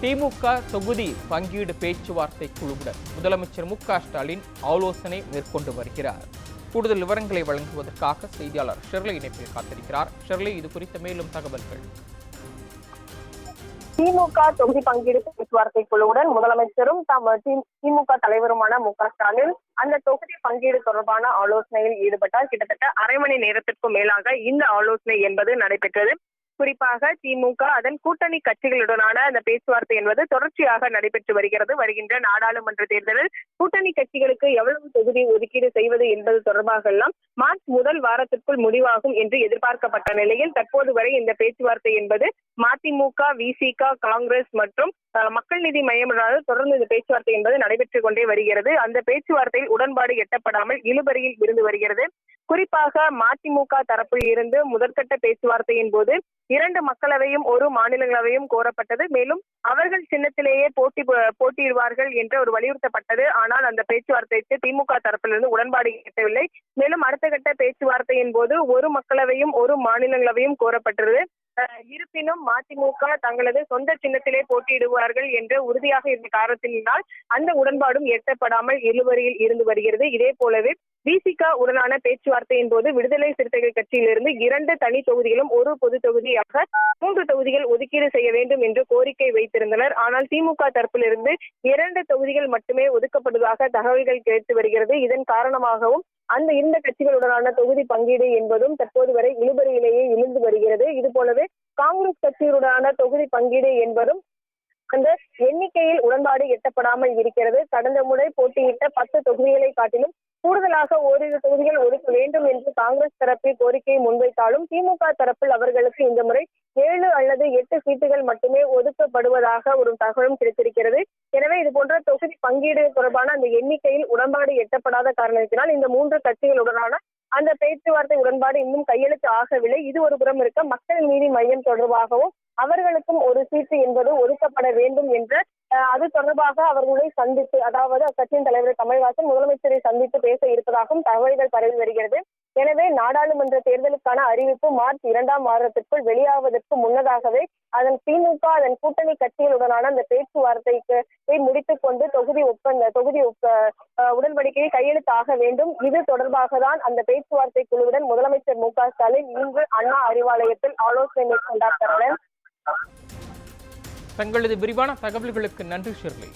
திமுக தொகுதி பங்கீடு பேச்சுவார்த்தை குழுவுடன் முதலமைச்சர் மு ஸ்டாலின் ஆலோசனை மேற்கொண்டு வருகிறார். கூடுதல் விவரங்களை வழங்குவதற்காக செய்தியாளர் ஷெர்லை இணைப்பில் காத்திருக்கிறார். ஷெர்லை இது குறித்த மேலும் தகவல்கள். திமுக தொகுதி பங்கீடு பேச்சுவார்த்தை குழுவுடன் முதலமைச்சரும் தம் திமுக தலைவருமான மு க ஸ்டாலின் அந்த தொகுதி பங்கீடு தொடர்பான ஆலோசனையில் ஈடுபட்டார் கிட்டத்தட்ட அரை மணி நேரத்திற்கும் மேலாக இந்த ஆலோசனை என்பது நடைபெற்றது. குறிப்பாக திமுக அதன் கூட்டணி கட்சிகளுடனான அந்த பேச்சுவார்த்தை என்பது தொடர்ச்சியாக நடைபெற்று வருகிறது. வருகின்ற நாடாளுமன்ற தேர்தலில் கூட்டணி கட்சிகளுக்கு எவ்வளவு தொகுதி ஒதுக்கீடு செய்வது என்பது தொடர்பாக எல்லாம் மார்ச் முதல் வாரத்திற்குள் முடிவாகும் என்று எதிர்பார்க்கப்பட்ட நிலையில் தற்போது வரை இந்த பேச்சுவார்த்தை என்பது மதிமுக விசிக காங்கிரஸ் மற்றும் மக்கள் நீதி மையம் தொடர்ந்து இந்த பேச்சுவார்த்தை என்பது நடைபெற்றுக் கொண்டே வருகிறது. அந்த பேச்சுவார்த்தையில் உடன்பாடு எட்டப்படாமல் இழுபறியில் இருந்து வருகிறது. குறிப்பாக மதிமுக தரப்பில் இருந்து முதற்கட்ட பேச்சுவார்த்தையின் போது இரண்டு மக்களவையும் ஒரு மாநிலங்களவையும் கோரப்பட்டது. மேலும் அவர்கள் சின்னத்திலேயே போட்டி போட்டியிடுவார்கள் என்று ஒரு வலியுறுத்தப்பட்டது. ஆனால் அந்த பேச்சுவார்த்தைக்கு திமுக தரப்பிலிருந்து உடன்பாடு எட்டவில்லை மேலும் அடுத்த கட்ட பேச்சுவார்த்தையின் போது ஒரு மக்களவையும் ஒரு மாநிலங்களவையும் கோரப்பட்டது. இருப்பினும் மதிமுக தங்களது சொந்த சின்னத்திலே போட்டியிடுவார்கள் என்று உறுதியாக இருந்த காரணத்தினால் அந்த உடன்பாடும் எட்டப்படாமல் இழுவரியில் இருந்து வருகிறது. இதே போலவே விசிக உடனான பேச்சுவார்த்தையின் போது விடுதலை சிறுத்தைகள் கட்சியிலிருந்து இரண்டு தனி தொகுதிகளும் ஒரு பொது தொகுதியாக மூன்று தொகுதிகள் ஒதுக்கீடு செய்ய வேண்டும் என்று கோரிக்கை வைத்திருந்தனர். ஆனால் திமுக தரப்பிலிருந்து இரண்டு தொகுதிகள் மட்டுமே ஒதுக்கப்படுவதாக தகவல்கள் கிடைத்து வருகிறது. இதன் காரணமாகவும் அந்த இந்த கட்சிகளுடனான தொகுதி பங்கீடு என்பதும் தற்போது வரை இழுபறியிலேயே இழுந்து வருகிறது. இது போலவே காங்கிரஸ் கட்சியுடனான தொகுதி பங்கீடு என்பதும் அந்த எண்ணிக்கையில் உடன்பாடு எட்டப்படாமல் இருக்கிறது. கடந்த முறை போட்டியிட்ட பத்து தொகுதிகளை காட்டிலும் கூடுதலாக ஓரிரு தொகுதிகள் ஒதுக்க வேண்டும் என்று காங்கிரஸ் தரப்பில் கோரிக்கையை முன்வைத்தாலும் திமுக தரப்பில் அவர்களுக்கு இந்த முறை ஏழு அல்லது எட்டு சீட்டுகள் மட்டுமே ஒதுக்கப்படுவதாக ஒரு தகவலும் கிடைத்திருக்கிறது. எனவே இது போன்ற தொகுதி பங்கீடு தொடர்பான அந்த எண்ணிக்கையில் உடன்பாடு எட்டப்படாத காரணத்தினால் இந்த மூன்று கட்சிகளுடனான அந்த பேச்சுவார்த்தை உடன்பாடு இன்னும் கையெழுத்து ஆகவில்லை. இது ஒரு புறம் இருக்க மக்கள் நீதி மையம் தொடர்பாகவும் அவர்களுக்கும் ஒரு சீட்டு என்பது ஒதுக்கப்பட வேண்டும் என்ற அஹ், அது தொடர்பாக அவர்களை சந்தித்து அதாவது அக்கட்சியின் தலைவர் கமல்ஹாசன் முதலமைச்சரை சந்தித்து பேச இருப்பதாகவும் தகவல்கள் பரவி வருகிறது. எனவே நாடாளுமன்ற தேர்தலுக்கான அறிவிப்பு மார்ச் இரண்டாம் வாரத்திற்குள் வெளியாவதற்கு முன்னதாகவே அதன் திமுக அதன் கூட்டணி கட்சிகளுடனான அந்த பேச்சுவார்த்தைக்கு முடித்துக்கொண்டு முடித்துக் கொண்டு தொகுதி ஒப்பந்த தொகுதி ஒப்ப உடன்படிக்கையை கையெழுத்தாக வேண்டும். இது தொடர்பாக தான் அந்த பேச்சுவார்த்தை குழுவுடன் முதலமைச்சர் மு க ஸ்டாலின் இன்று அண்ணா அறிவாலயத்தில் ஆலோசனை மேற்கொண்டார். தங்களது விரிவான தகவல்களுக்கு நன்றி ஷெர்லி.